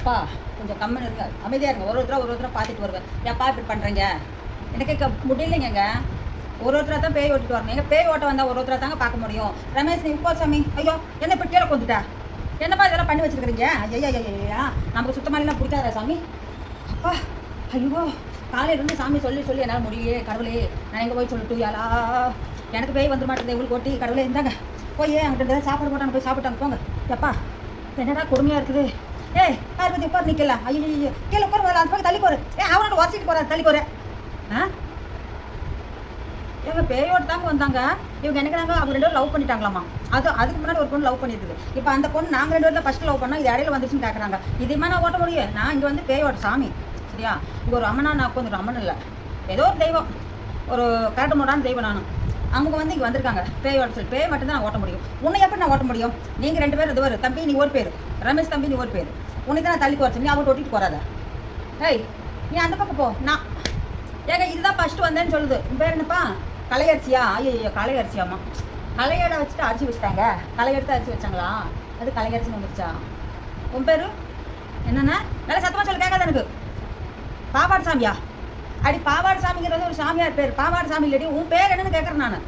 அப்பா கொஞ்சம் கம்மன் இருங்க. அமைதியாக இருங்க. ஒரு ஒருத்தராக ஒரு ஒருத்தராக பார்த்துட்டு வருவேன். ஏப்பா இப்படி பண்ணுறீங்க எனக்கு க முடியலைங்க ஒரு ஒருத்தராக தான் பேய் ஓட்டிட்டு வரணும். எங்கள் பேய் ஓட்ட வந்தால் ஒரு ஒருத்தராக தாங்க பார்க்க முடியும். ரமேஷ் நீ உப்பா சாமி. ஐயோ என்ன இப்படி கீழே கொண்டுட்டா? என்னப்பா இதெல்லாம் பண்ணி வச்சிருக்கிறீங்க? ஐயா ஐயா ஐயா நமக்கு சுத்தமாலாம் பிடிக்காதா சாமி? அப்பா ஐயோ காலையிலேருந்து சாமி சொல்லி சொல்லி என்னால் முடியலையே கடவுளே. நான் எங்கே போய் சொல்லிட்டு யாரா? எனக்கு பேய் வந்துட மாட்டேங்குது. இவங்களுக்கு ஓட்டி கடவுளே இருந்தாங்க போய் அங்கிட்ட சாப்பாடு போட்டாங்க போய் சாப்பிட்டாங்க போங்க. எப்பா என்னடா கொடுமையாக இருக்குது? ஏய் பார்வதி உட்கார் நிற்கல ஐயோ ஐயோ கீழே உட்கார் வரல அந்த பக்கம் தள்ளி போரு ஏ அவனோட வாசிட்டு போகிறார் தள்ளி போகிறேன் ஆ? இவங்க பேயோட தாங்க வந்தாங்க. இவங்க நினைக்கிறாங்க அவங்க ரெண்டு பேரும் லவ் பண்ணிட்டாங்களாமா? அது அதுக்கு முன்னாடி ஒரு பொண்ணு லவ் பண்ணிருக்குது இப்போ அந்த பொண்ணு நாங்கள் ரெண்டு பேரும் ஃபஸ்ட்டு லவ் பண்ணோம் இது இடையில வந்துருச்சுன்னு கேட்குறாங்க இதேமா நான் ஓட்ட முடியும் நான் இங்கே வந்து பேயோட சாமி. சரியா? இங்கே ஒரு அம்மனா நான் கொஞ்சம் அம்மன் இல்லை. ஏதோ ஒரு தெய்வம். ஒரு கரட்டமோடான தெய்வம் நான். அவங்க வந்து இங்கே வந்திருக்காங்க. பேயோட சொல்லி பேய் மட்டும் தான் ஓட்ட முடியும். உன்னை எப்படி நான் ஓட்ட முடியும்? நீங்கள் ரெண்டு பேரும் இது ஒரு தம்பி நீ ஒரு பேர். ரமேஷ் தம்பி நீ ஒரு பேர். உன்னை தான் நான் தள்ளி குறைச்சேன் நீ அவங்க ஓட்டிட்டு போறாத. ஏய் நீ அந்த பக்கம் போ. நான் ஏங்க இதுதான் ஃபஸ்ட்டு வந்தேன்னு சொல்லுது. உன் பேர் என்னப்பா? கலையரிசியா? ஐயோ ஐயோ கலையரிசியாம்மா. கலையடை வச்சுட்டு அரிசி வச்சுட்டாங்க. கலையெடுத்து அரிசி வச்சாங்களா? அது கலையரிசின்னு வந்துருச்சா? உன் பேரு? என்னென்ன? நல்லா சத்தமாக சொல்ல கேட்காது எனக்கு. பாப்பாடு சாமியா? அடி பாவாடு சாமிங்கிறது ஒரு சாமியார் பேர். பாவாடு சாமி இல்லடி உன் பேர் என்னன்னு கேட்குறேன் நான்.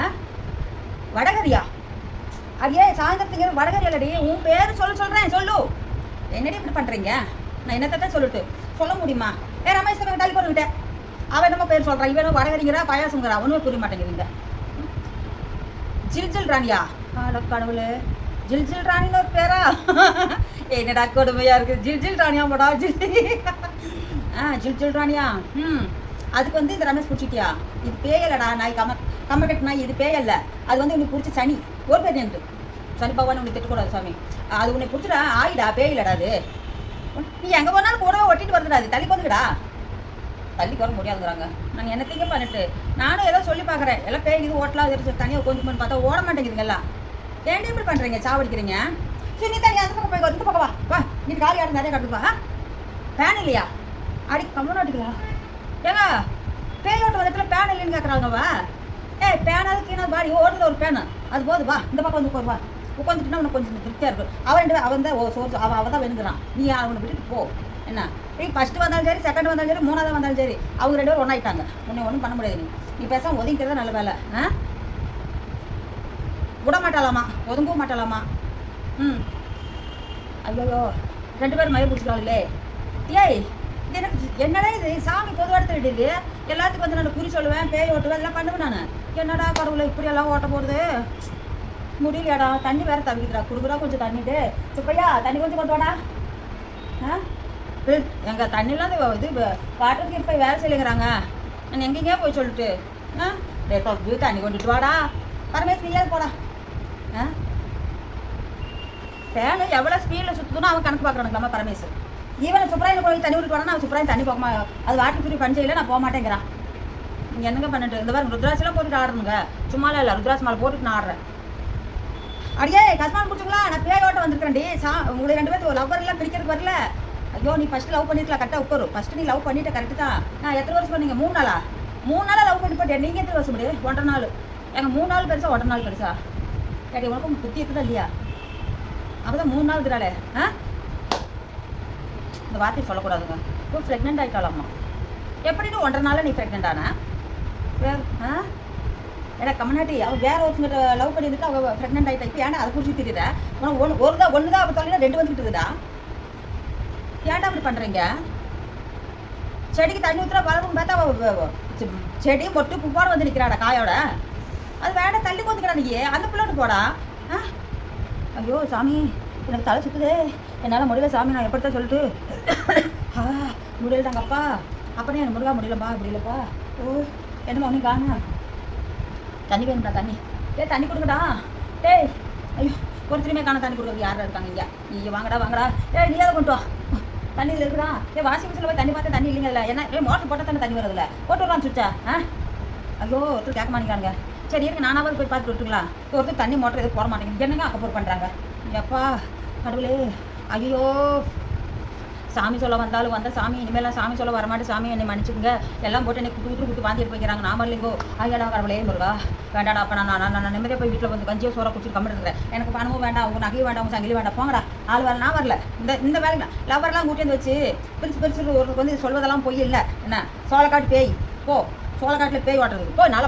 ஆ? வடகரியா? அடியே சாயந்தரத்துக்கு வடகரி இல்லடி? உன் பேர் சொல்ல சொல்கிறேன் சொல்லு. என்னடி இப்படி பண்ணுறீங்க நான் என்னத்தான் சொல்லிட்டு? சொல்ல முடியுமா? ஏ ரமேஷ் தள்ளி போட்டுக்கிட்ட அவன் என்னமோ பேர் சொல்கிறான் இவனும் வடகரிங்கிறா பாயாசங்கிறா ஒன்றும் புரிய மாட்டேங்கிறீங்க ஜில் ஜில் ராணியா? ஆட கடவுளே. ஜில் ஜில் ராணின்னு ஒரு பேரா? என்னடா கொடுமையாக இருக்குது ஜில் ஜில் ராணியா போடா ஜில் ஆ ஜில் ஜில் ராணியா. ம். அதுக்கு வந்து இந்த ரமேஷ் பிடிச்சிட்டியா? இது பேயலடா நாய் கம கம்மக்கட்டு நாய் இது பேயல்ல. அது வந்து உனக்கு பிடிச்ச சனி ஒரு பேர் நின்று. சனி பகவான் உனக்கு திட்டக்கூடாது சாமி. அது உனக்கு பிடிச்சடா ஆயிடா பேயிலடா அது. நீ எங்கே போனாலும் கூடவே ஒட்டிட்டு வருதுடா அது. தள்ளி போதுடா தள்ளி போட முடியாதுங்கிறாங்க. நான் என்னத்தையுமே பண்ணிட்டு நானும் ஏதோ சொல்லி பார்க்குறேன். எல்லாம் பேய் இது ஓட்டலாம் இருக்கு தனியாக கொஞ்சம் பண்ணி பார்த்தா ஓட மாட்டேங்குதுங்க எல்லாம். ஏன்டி இப்படி பண்ணுறீங்க சாவடிக்கிறீங்க? சரி நீ தனியாக அந்த பக்கம் போய் இந்த பக்கம் வா. வா நீ காலி ஆடு நிறைய கட்டுப்பா பேன் இல்லையா? அடி கம்மன் அடிக்கலாம் ஏங்க பேயோட்ட ஓட்ட பேன் இல்லைன்னு கேட்குறாங்கவா ஏய் பேனாவது கீழே வாடி ஓடுது ஒரு பேனு. அது போது வா இந்த பக்கம் வந்து வா. உட்காந்துட்டுனா உனக்கு கொஞ்சம் திருப்தியாக இருக்கும். அவன் ரெண்டு அவன் தான் ஓ சோறு அவன் அவன் தான் வேணுங்கிறான் நீ அவனை விட்டுட்டு போ. என்ன? நீ ஃபஸ்ட்டு வந்தாலும் சரி செகண்ட் வந்தாலும் சரி மூணாவது வந்தாலும் சரி அவங்க ரெண்டு பேரும் ஒன்றாயிட்டாங்க உன்னை ஒன்றும் பண்ண முடியாது நீ. நீ பேசாம ஒதுங்கிக்கிறது நல்ல வேலை. ஆ? விட மாட்டாளாமா? ஒதுங்கவும் மாட்டாளாமா? ம். ஐயோ ரெண்டு பேரும் மயிர் பிடிச்சிக்காங்களே ஏய் இது என்னடா இது? சாமி பொது எடுத்துக்கிட்டு எல்லாத்துக்கும் வந்து நான் குறி சொல்லுவேன் பேய் ஓட்டுவேன் எல்லாம் பண்ணுவேன் நான். என்னடா கடவுளை இப்படியெல்லாம் ஓட்ட போகிறது முடியலையாடா தண்ணி வேற தவிக்கிறா கொடுக்குறா கொஞ்சம் தண்ணிட்டு சுப்பையா தண்ணி கொஞ்சம் கொண்டு வாடா. ஆ? எங்கள் எங்க தண்ணிலாம் இது வாட்டர் கீட் போய் வேலை செய்யலைங்கிறாங்க. நான் எங்கெங்கேயோ போய் சொல்லிட்டு ஆ? டே தம்பி தண்ணி கொண்டுட்டு வாடா. பரமேஷ் நீயாவது போடா. ஆ? ஃபேனு எவ்வளோ ஸ்பீடில் சுற்றுதுன்னு அவன் கணக்கு பார்க்குறானுங்களாம்மா பரமேஷ் ஈவன் சுப்ராயன் போய் தண்ணி விட்டு வரனா அவன் சுப்ராயன் தண்ணி போகமா அது வாட்டர் பிரி பஞ்சையில் நான் போக மாட்டேங்கிறான். நீங்கள் என்னங்க பண்ணிட்டு இந்த மாதிரி ருத்ராட்செல்லாம் போட்டுட்டு ஆடுறணுங்க சும்மாலாம் இல்லை ருத்ராட்ச மாலை போட்டுட்டு நான் ஆடுறேன். அடியே கஸ்மான் பிடிச்சிங்களா நான் பேயோட்ட ஓட்ட சா உங்களை ரெண்டு பேர்த்து லவ்வர் எல்லாம் பிடிக்கிறதுக்கு வரல. ஐயோ நீ ஃபஸ்ட்டு லவ் பண்ணிருக்கலாம் கரெக்டாக உட்காரு. ஃபஸ்ட்டு நீ லவ் பண்ணிட்டு கரெக்டு தான். நான் எத்தனை வருஷம் பண்ணீங்க? மூணு நாளா? மூணு நாளாக லவ் பண்ணி போட்டேன் நீங்கள் எத்தனை வருஷம் முடியாது ஒன்றரை நாள். எங்கள் மூணு நாள் பெருசா ஒன்றரை நாள் பெருசா? கேட்டி உனக்கும் புத்தி இருக்குதா இல்லையா? அப்போ தான் மூணு நாள் இருக்கிறாளே. ஆ? இந்த வார்த்தையை சொல்லக்கூடாதுங்க. இப்போ ப்ரெக்னென்ட் ஆகிட்டாலாமா எப்படின்னு ஒன்றரை நாளில் நீ ப்ரெக்னென்ட் ஆன? வேற ஆ? ஏடா கம்மநாட்டி அவள் வேற ஒருத்தங்கிட்ட லவ் பண்ணியிருக்கா அவள் ப்ரெக்னென்ட் ஆகிட்டா இப்போ ஏன்டா அதை குறித்து தெரியுதா உனக்கு ஒன்று ஒரு தான் ஒன்று தான் அவள் தொலைனா ரெண்டு வந்துக்கிட்டு இருக்குதா? ஏன்டா அப்படி பண்ணுறீங்க செடிக்கு தண்ணி ஊற்றுறா வளரும் பார்த்தா அவள் செடி மொட்டு புப்பாட வந்து நிற்கிறாடா காயோட? அது வேண்டாம் தள்ளி கொண்டுக்கிறான் நீ. அந்த பிள்ளைட்டு போடா. ஆ? ஐயோ சாமி எனக்கு தலை சுற்றுதே என்னால் முடியல சாமி நான் எப்படித்தான் சொல்லிட்டு ஆ முடியலட்டாங்க அப்பா. எனக்கு முருகா முடியலப்பா முடியலப்பா ஓ என்னம்மா ஒன்றும் காண தண்ணி வேணும்டா தண்ணி. ஏ தண்ணி கொடுங்கடா. டேய் ஐயோ ஒருத்தருமே காண தண்ணி கொடுக்குறது யாரா இருக்காங்க இங்கே? நீங்கள் வாங்கடா வாங்கடா. ஏ நீ அதை கொண்டு வா? தண்ணி இதில் இருக்குடா. ஏ வாஷிங் மிஷினில் போய் தண்ணி பார்த்தா தண்ணி இல்லைங்க இல்லை ஏன்னா ஏ மோட்டர் போட்டால் தானே தண்ணி வருதுல்ல போட்டு விடலாம் சுச்சா ஆ? ஐயோ ஒருத்தர் கேட்க மாட்டேங்கானுங்க சரி இருக்கு நானாவது போய் பார்த்து விட்டுங்களா ஒருத்தர் தண்ணி மோட்டர் எதுவும் போட மாட்டேங்குது. என்னங்க அக்கப்போர் பண்ணுறாங்க? எப்பா கடவுளே. ஐயோ. சாமி சொல்ல வந்தாலும் வந்தால் சாமி இனிமேலாம் சாமி சொல்ல வரமாட்டேன் சாமி என்னை மன்னிச்சுங்க எல்லாம் போட்டு என்னை குட்டு குட்டு குட்டு வாந்திட்டு போய்க்கிறாங்க நாமல்லிங்கோ ஐயாடா கடவுளே முருகா வேண்டாடா அப்போ நான் நான் நான் நிம்மதியாக போய் வீட்டில் வந்து கஞ்சியோ சோற குடிச்சு கம்மிட்டு எனக்கு பணமும் வேண்டாம் உங்கள் நகையும் வேண்டாம் உங்கள் சங்கிலி வேண்டாம். போங்கடா. ஆள் வரல நான் வரல. இந்த இந்த வேலை லவர்லாம் கூட்டி வந்து வச்சு பிரிச்சு பிரிச்சு ஒருத்தருக்கு வந்து சொல்வதெல்லாம் பொய் இல்லை. என்ன? சோளக்காட்டு பேய். போ. சோளக்காட்டில் பேய் ஓட்டுறதுக்கு. போ நல்ல